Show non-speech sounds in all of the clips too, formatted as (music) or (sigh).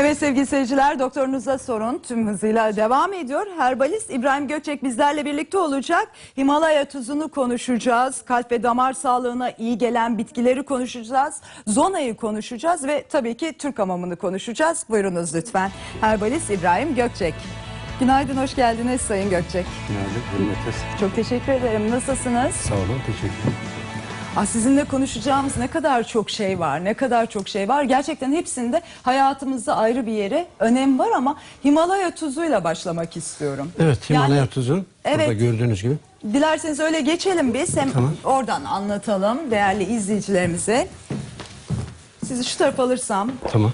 Evet sevgili seyirciler doktorunuza sorun tüm hızıyla devam ediyor. Herbalist İbrahim Gökçek bizlerle birlikte olacak. Himalaya tuzunu konuşacağız. Kalp ve damar sağlığına iyi gelen bitkileri konuşacağız. Zonayı konuşacağız ve tabii ki Türk hamamını konuşacağız. Buyurunuz lütfen. Herbalist İbrahim Gökçek. Günaydın, hoş geldiniz Sayın Gökçek. Günaydın, hürmetler. Çok teşekkür ederim. Nasılsınız? Sağ olun, teşekkür ederim. Ah, sizinle konuşacağımız ne kadar çok şey var, ne kadar çok şey var. Gerçekten hepsinde hayatımızda ayrı bir yere önem var ama Himalaya tuzuyla başlamak istiyorum. Evet, Himalaya Yani- tuzu. Evet. Burada gördüğünüz gibi. Dilerseniz öyle geçelim biz hem Tamam. oradan anlatalım değerli izleyicilerimize. Sizi şu tarafa alırsam. Tamam.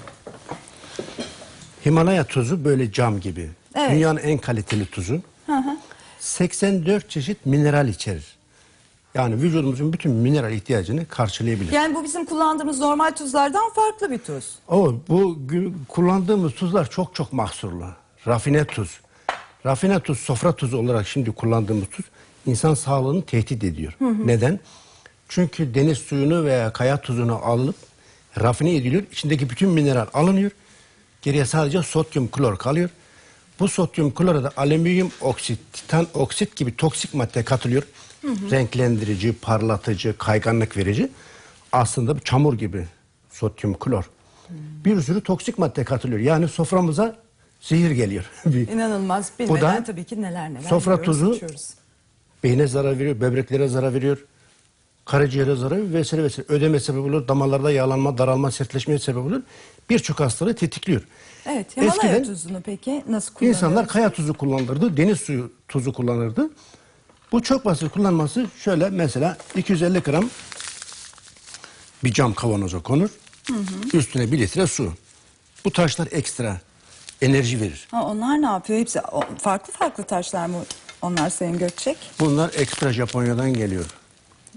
Himalaya tuzu böyle cam gibi. Evet. Dünyanın en kaliteli tuzu. 84 çeşit mineral içerir. Yani vücudumuzun bütün mineral ihtiyacını karşılayabilir. Yani bu bizim kullandığımız normal tuzlardan farklı bir tuz. O bu kullandığımız tuzlar çok çok mahsurlu. Rafine tuz. Rafine tuz, sofra tuzu olarak şimdi kullandığımız tuz insan sağlığını tehdit ediyor. Neden? Çünkü deniz suyunu veya kaya tuzunu alıp rafine ediliyor. İçindeki bütün mineral alınıyor. Geriye sadece sodyum klor kalıyor. Bu sodyum klora da alüminyum oksit, titan oksit gibi toksik madde katılıyor. Renklendirici, parlatıcı, kayganlık verici. Aslında çamur gibi sodyum klor. Bir sürü toksik madde katılıyor. Yani soframıza zehir geliyor. (laughs) İnanılmaz. Bu Bilmeden da tabii ki neler neler sofra yiyoruz, tuzu- içiyoruz. Beyne zarar veriyor, böbreklere zarar veriyor. Karaciğere zarar veriyor vesaire vesaire. Ödeme sebep olur, damarlarda yağlanma, daralma, sertleşmeye sebep olur. Birçok hastalığı tetikliyor. Evet, Himalaya Eskiden tuzunu peki nasıl kullanıyoruz? İnsanlar kaya tuzu kullanırdı, deniz suyu tuzu kullanırdı. Bu çok basit kullanması şöyle mesela 250 gram bir cam kavanoza konur. Üstüne bir litre su. Bu taşlar ekstra enerji verir. Ha, onlar ne yapıyor? Hepsi o- farklı farklı taşlar mı onlar Sayın Gökçek? Bunlar ekstra Japonya'dan geliyor.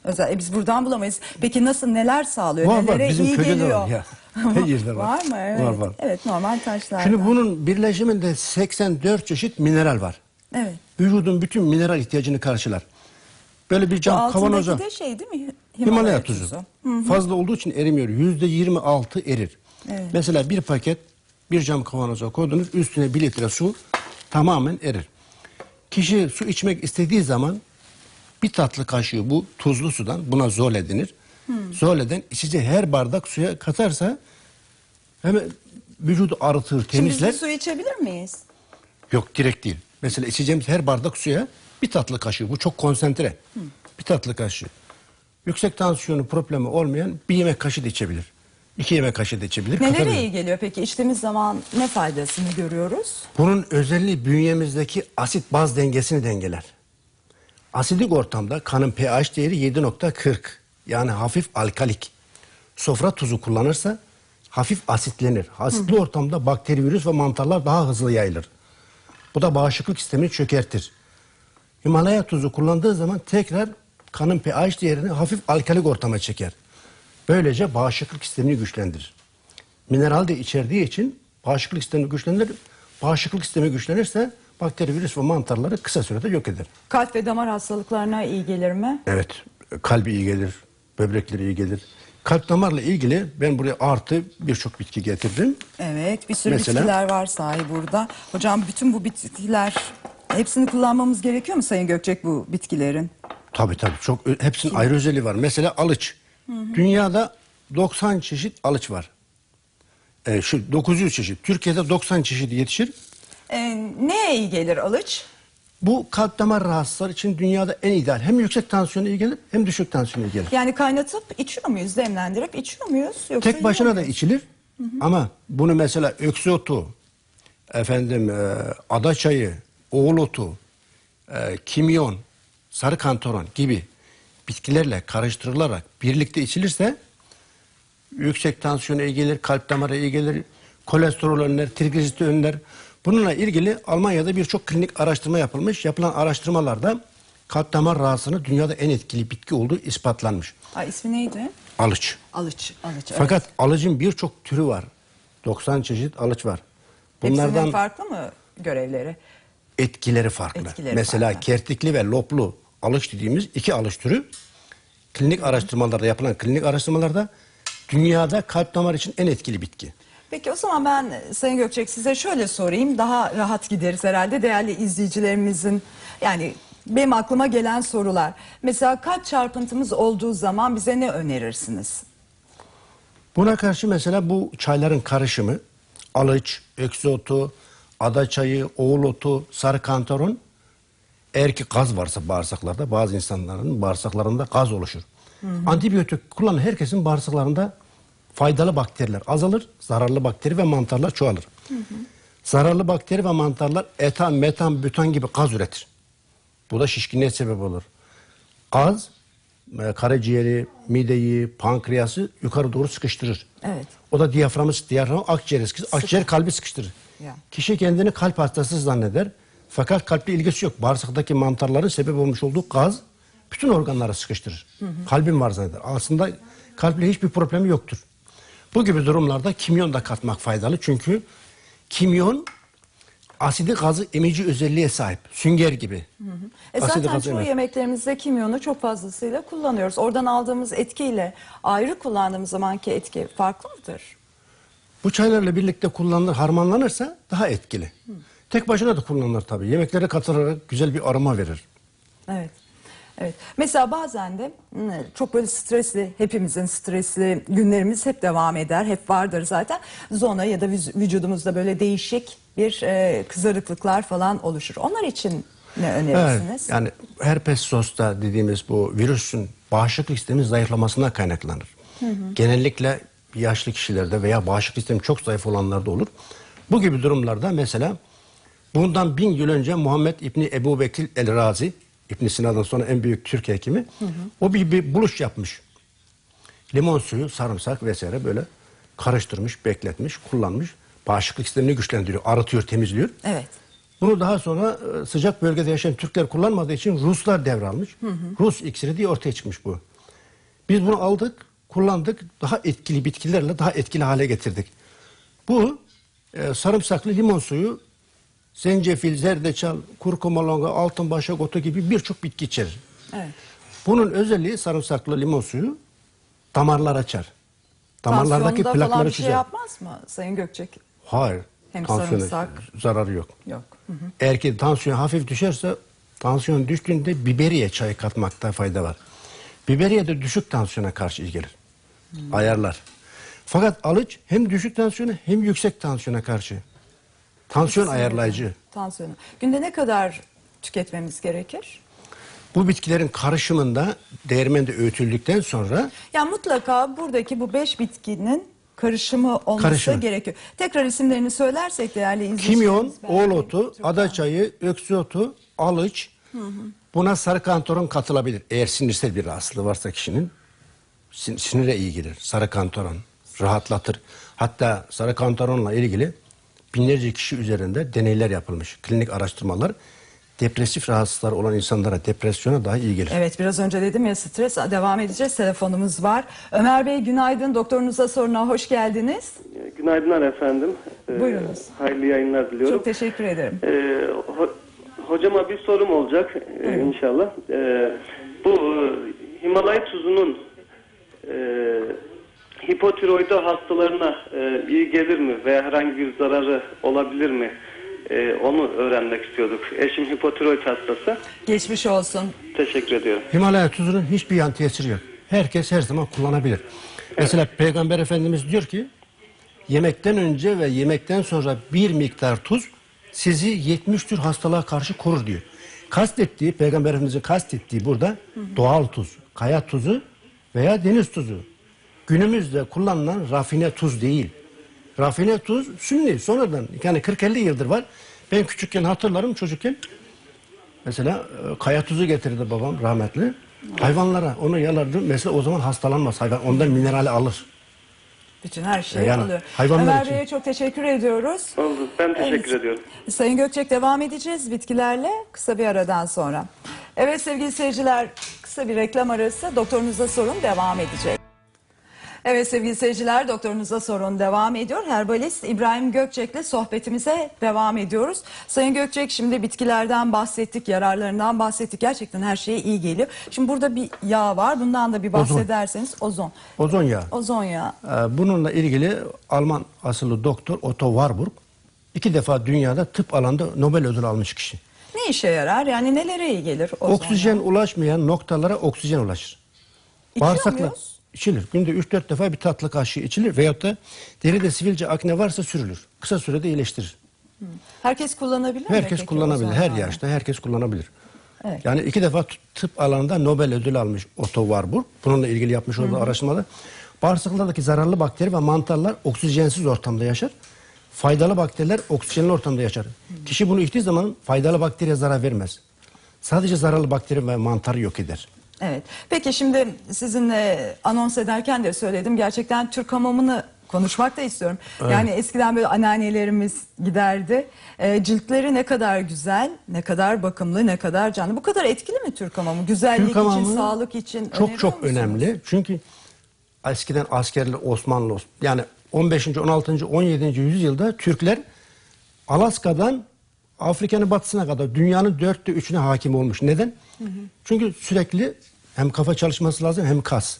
Özel, e biz buradan bulamayız. Peki nasıl neler sağlıyor? Var, var. Nelere Bizim iyi köyde de geliyor? var ya. (laughs) Her yerde var. var mı? Evet. Var, var. Evet normal taşlar. Şimdi bunun birleşiminde 84 çeşit mineral var. Evet. Vücudun bütün mineral ihtiyacını karşılar. Böyle bir cam kavanoza de şey değil mi? Himalaya tuzu. Fazla olduğu için erimiyor. Yüzde 26 erir. Evet. Mesela bir paket bir cam kavanoza koydunuz üstüne bir litre su tamamen erir. Kişi su içmek istediği zaman bir tatlı kaşığı bu tuzlu sudan buna zole denir. Zoleden içeceği her bardak suya katarsa hemen vücudu arıtır, Şimdi biz temizler. suyu içebilir miyiz? Yok direkt değil. Mesela içeceğimiz her bardak suya bir tatlı kaşığı. Bu çok konsantre. Bir tatlı kaşığı. Yüksek tansiyonu problemi olmayan bir yemek kaşığı da içebilir. İki yemek kaşığı da içebilir. Nelere katabilir. iyi geliyor peki? İçtiğimiz zaman ne faydasını görüyoruz? Bunun özelliği bünyemizdeki asit baz dengesini dengeler. Asidik ortamda kanın pH değeri 7.40 yani hafif alkalik. Sofra tuzu kullanırsa hafif asitlenir. Asitli ortamda bakteri, virüs ve mantarlar daha hızlı yayılır. Bu da bağışıklık sistemini çökertir. Himalaya tuzu kullandığı zaman tekrar kanın pH değerini hafif alkalik ortama çeker. Böylece bağışıklık sistemini güçlendirir. Mineral de içerdiği için bağışıklık sistemi güçlenir. Bağışıklık sistemi güçlenirse bakteri, virüs ve mantarları kısa sürede yok eder. Kalp ve damar hastalıklarına iyi gelir mi? Evet, kalbi iyi gelir, böbrekleri iyi gelir. Kalp damarla ilgili ben buraya artı birçok bitki getirdim. Evet bir sürü Mesela? bitkiler var sahi burada. Hocam bütün bu bitkiler hepsini kullanmamız gerekiyor mu Sayın Gökçek bu bitkilerin? Tabii tabii çok hepsinin ayrı özelliği var. Mesela alıç. Dünyada 90 çeşit alıç var. Ee, şu 900 çeşit. Türkiye'de 90 çeşit yetişir. Ee, neye iyi gelir alıç? Bu kalp damar rahatsızları için dünyada en ideal. Hem yüksek tansiyona iyi gelir hem düşük tansiyona iyi gelir. Yani kaynatıp içiyor muyuz, demlendirip içiyor muyuz? Yoksa Tek başına da içilir. Ama bunu mesela öksü otu, efendim e, ada çayı, oğul otu, e, kimyon, sarı kantaron gibi bitkilerle karıştırılarak birlikte içilirse yüksek tansiyona iyi gelir, kalp damara iyi gelir, kolesterol önler, trigliserit önler. Bununla ilgili Almanya'da birçok klinik araştırma yapılmış. Yapılan araştırmalarda kalp damar rahatsızlığının dünyada en etkili bitki olduğu ispatlanmış. Ay, ismi neydi? Alıç. Alıç. Alıç. evet. Fakat alıcın birçok türü var. 90 çeşit alıç var. Hepsinin Bunlardan farklı mı görevleri? etkileri farklı. Etkileri Mesela farklı. kertikli ve loplu alış dediğimiz iki alış türü klinik araştırmalarda yapılan klinik araştırmalarda dünyada kalp damar için en etkili bitki. Peki o zaman ben e, Sayın Gökçek size şöyle sorayım. Daha rahat gideriz herhalde değerli izleyicilerimizin. Yani benim aklıma gelen sorular. Mesela kalp çarpıntımız olduğu zaman bize ne önerirsiniz? Buna karşı mesela bu çayların karışımı alıç, öksü otu, ada çayı, oğul otu, sarı kantaron eğer ki gaz varsa bağırsaklarda bazı insanların bağırsaklarında gaz oluşur. Antibiyotik kullanan herkesin bağırsaklarında faydalı bakteriler azalır, zararlı bakteri ve mantarlar çoğalır. Zararlı bakteri ve mantarlar etan, metan, bütan gibi gaz üretir. Bu da şişkinliğe sebep olur. Gaz e, karaciğeri, mideyi, pankreası yukarı doğru sıkıştırır. Evet. O da diyaframı, diyaframı akciğeri sıkıştırır. Akciğer kalbi sıkıştırır. Ya. Kişi kendini kalp hastası zanneder. Fakat kalple ilgisi yok. Bağırsaktaki mantarların sebep olmuş olduğu gaz bütün organları sıkıştırır. Kalbim var zanneder. Aslında kalple hiçbir problemi yoktur. Bu gibi durumlarda kimyon da katmak faydalı. Çünkü kimyon asidi gazı emici özelliğe sahip. Sünger gibi. E Asidi zaten gazı çoğu emer. yemeklerimizde kimyonu çok fazlasıyla kullanıyoruz. Oradan aldığımız etkiyle ayrı kullandığımız zamanki etki farklı mıdır? Bu çaylarla birlikte kullanılır, harmanlanırsa daha etkili. Tek başına da kullanılır tabii. Yemeklere katılarak güzel bir aroma verir. Evet. Evet. Mesela bazen de hmm, çok böyle stresli, hepimizin stresli günlerimiz hep devam eder, hep vardır zaten. Zona ya da vücudumuzda böyle değişik bir e, kızarıklıklar falan oluşur. Onlar için ne önerirsiniz? Evet, yani herpes zoster dediğimiz bu virüsün bağışıklık sistemi zayıflamasına kaynaklanır. Genellikle yaşlı kişilerde veya bağışıklık sistemi çok zayıf olanlarda olur. Bu gibi durumlarda mesela bundan bin yıl önce Muhammed İbni Ebu Bekir El Razi, İbn Sina'dan sonra en büyük Türk hekimi, o bir, bir buluş yapmış. Limon suyu, sarımsak vesaire böyle karıştırmış, bekletmiş, kullanmış. Bağışıklık sistemini güçlendiriyor, arıtıyor, temizliyor. Evet. Bunu daha sonra e, sıcak bölgede yaşayan Türkler kullanmadığı için Ruslar devralmış. Rus iksiri diye ortaya çıkmış bu. Biz bunu aldık, kullandık, daha etkili bitkilerle daha etkili hale getirdik. Bu e, sarımsaklı limon suyu, zencefil, zerdeçal, kurkuma longa, altın başak otu gibi birçok bitki içerir. Evet. Bunun özelliği sarımsaklı limon suyu damarlar açar. Damarlardaki Tansiyonda falan plakları bir şey çözer. yapmaz mı Sayın Gökçek? Hayır. Hem tansiyona sarımsak. zararı yok. Yok. Hı hı. Eğer ki tansiyon hafif düşerse tansiyon düştüğünde biberiye çayı katmakta fayda var. Biberiye de düşük tansiyona karşı iyi gelir. Ayarlar. Fakat alıç hem düşük tansiyona hem yüksek tansiyona karşı. Tansiyon ayarlayıcı. Tansiyonu. Günde ne kadar tüketmemiz gerekir? Bu bitkilerin karışımında değirmende öğütüldükten sonra Yani mutlaka buradaki bu beş bitkinin karışımı olması Karışımı. gerekiyor. Tekrar isimlerini söylersek değerli izleyicilerimiz. kimyon, belki oğul otu, Türk- ada çayı, öksü otu, alıç. Buna sarı kantaron katılabilir. Eğer sinirsel bir rahatsızlığı varsa kişinin sin- sinire iyi gelir. Sarı kantaron rahatlatır. Hatta sarı kantaronla ilgili binlerce kişi üzerinde deneyler yapılmış. Klinik araştırmalar depresif rahatsızlıklar olan insanlara depresyona daha iyi gelir. Evet biraz önce dedim ya stres devam edeceğiz. Telefonumuz var. Ömer Bey günaydın. Doktorunuza soruna hoş geldiniz. Günaydınlar efendim. Ee, Buyurunuz. Hayırlı yayınlar diliyorum. Çok teşekkür ederim. Ee, ho- hocama bir sorum olacak e, inşallah. Ee, bu e, Himalaya tuzunun e, hipotiroidi hastalarına e, iyi gelir mi veya herhangi bir zararı olabilir mi? E, onu öğrenmek istiyorduk. Eşim hipotiroid hastası. Geçmiş olsun. Teşekkür ediyorum. Himalaya tuzunun hiçbir yan tesiri yok. Herkes her zaman kullanabilir. Mesela Peygamber Efendimiz diyor ki yemekten önce ve yemekten sonra bir miktar tuz sizi 70 tür hastalığa karşı korur diyor. Kastettiği, Peygamber Efendimiz'in kastettiği burada doğal tuz, kaya tuzu veya deniz tuzu. Günümüzde kullanılan rafine tuz değil. Rafine tuz sünni sonradan yani 40-50 yıldır var. Ben küçükken hatırlarım çocukken Mesela e, kaya tuzu getirirdi babam rahmetli. Hayvanlara onu yalardı. Mesela o zaman hastalanmaz hayvan. Ondan minerali alır. Bütün her şeyi Yani alıyor. hayvanlar Ömer için. Bey'e çok teşekkür ediyoruz. Oldu. Ben teşekkür Evet. ediyorum. Sayın Gökçek devam edeceğiz bitkilerle kısa bir aradan sonra. Evet sevgili seyirciler kısa bir reklam arası doktorunuza sorun devam edecek. Evet sevgili seyirciler doktorunuza sorun devam ediyor. Herbalist İbrahim Gökçek'le sohbetimize devam ediyoruz. Sayın Gökçek şimdi bitkilerden bahsettik, yararlarından bahsettik. Gerçekten her şeye iyi geliyor. Şimdi burada bir yağ var. Bundan da bir bahsederseniz ozon. Ozon yağı. Ozon yağı. Ee, Bununla ilgili Alman asıllı doktor Otto Warburg iki defa dünyada tıp alanında Nobel ödülü almış kişi. Ne işe yarar? Yani nelere iyi gelir ozon Oksijen yağı? ulaşmayan noktalara oksijen ulaşır. İçiyor muyuz? İçilir. Günde 3-4 defa bir tatlı kaşığı içilir veyahut da deride sivilce akne varsa sürülür. Kısa sürede iyileştirir. Herkes kullanabilir mi? Herkes peki kullanabilir. Her yaşta herkes kullanabilir. Evet. Yani iki defa tıp alanında Nobel ödülü almış Otto Warburg. Bununla ilgili yapmış olduğu araştırmada bağırsaklardaki zararlı bakteri ve mantarlar oksijensiz ortamda yaşar. Faydalı bakteriler oksijenli ortamda yaşar. Kişi bunu içtiği zaman faydalı bakteriye zarar vermez. Sadece zararlı bakteri ve mantarı yok eder. Evet. Peki şimdi sizinle anons ederken de söyledim. Gerçekten Türk hamamını konuşmak da istiyorum. Yani eskiden böyle anneannelerimiz giderdi. Ee, ciltleri ne kadar güzel, ne kadar bakımlı, ne kadar canlı. Bu kadar etkili mi Türk hamamı? Güzellik Türk için, hamamı sağlık için Çok çok musunuz? önemli. Çünkü eskiden askerler Osmanlı yani 15. 16. 17. yüzyılda Türkler Alaska'dan Afrika'nın batısına kadar dünyanın dörtte üçüne hakim olmuş. Neden? Çünkü sürekli hem kafa çalışması lazım hem kas.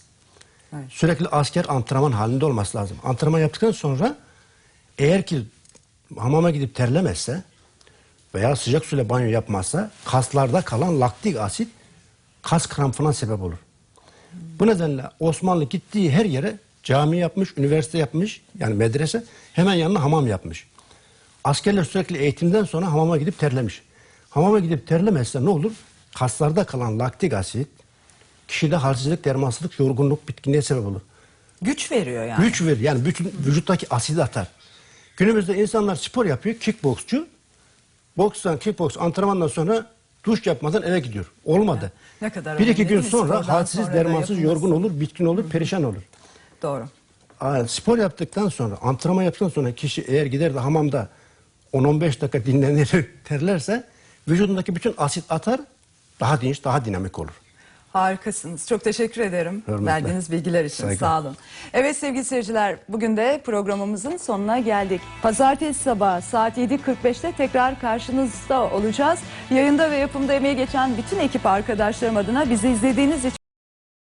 Evet. Sürekli asker antrenman halinde olması lazım. Antrenman yaptıktan sonra eğer ki hamama gidip terlemezse veya sıcak suyla banyo yapmazsa kaslarda kalan laktik asit kas krampına sebep olur. Bu nedenle Osmanlı gittiği her yere cami yapmış, üniversite yapmış yani medrese hemen yanına hamam yapmış. Askerler sürekli eğitimden sonra hamama gidip terlemiş. Hamama gidip terlemezse ne olur? Kaslarda kalan laktik asit kişide halsizlik, dermansızlık, yorgunluk, bitkinliğe sebep olur. Güç veriyor yani. Güç verir. Yani bütün vücuttaki asidi atar. Günümüzde insanlar spor yapıyor. Kickboksçu. Bokstan, kickboks antrenmandan sonra duş yapmadan eve gidiyor. Olmadı. Ne kadar Bir iki gün sonra halsiz, sonra dermansız, yorgun olur, bitkin olur, perişan olur. Doğru. Spor yaptıktan sonra, antrenman yaptıktan sonra kişi eğer gider de hamamda 10-15 dakika dinlenir, (laughs) terlerse vücudundaki bütün asit atar, daha dinç, daha dinamik olur. Harikasınız. Çok teşekkür ederim Hürmetler. verdiğiniz bilgiler için. Saygı. Sağ olun. Evet sevgili seyirciler bugün de programımızın sonuna geldik. Pazartesi sabahı saat 7.45'te tekrar karşınızda olacağız. Yayında ve yapımda emeği geçen bütün ekip arkadaşlarım adına bizi izlediğiniz için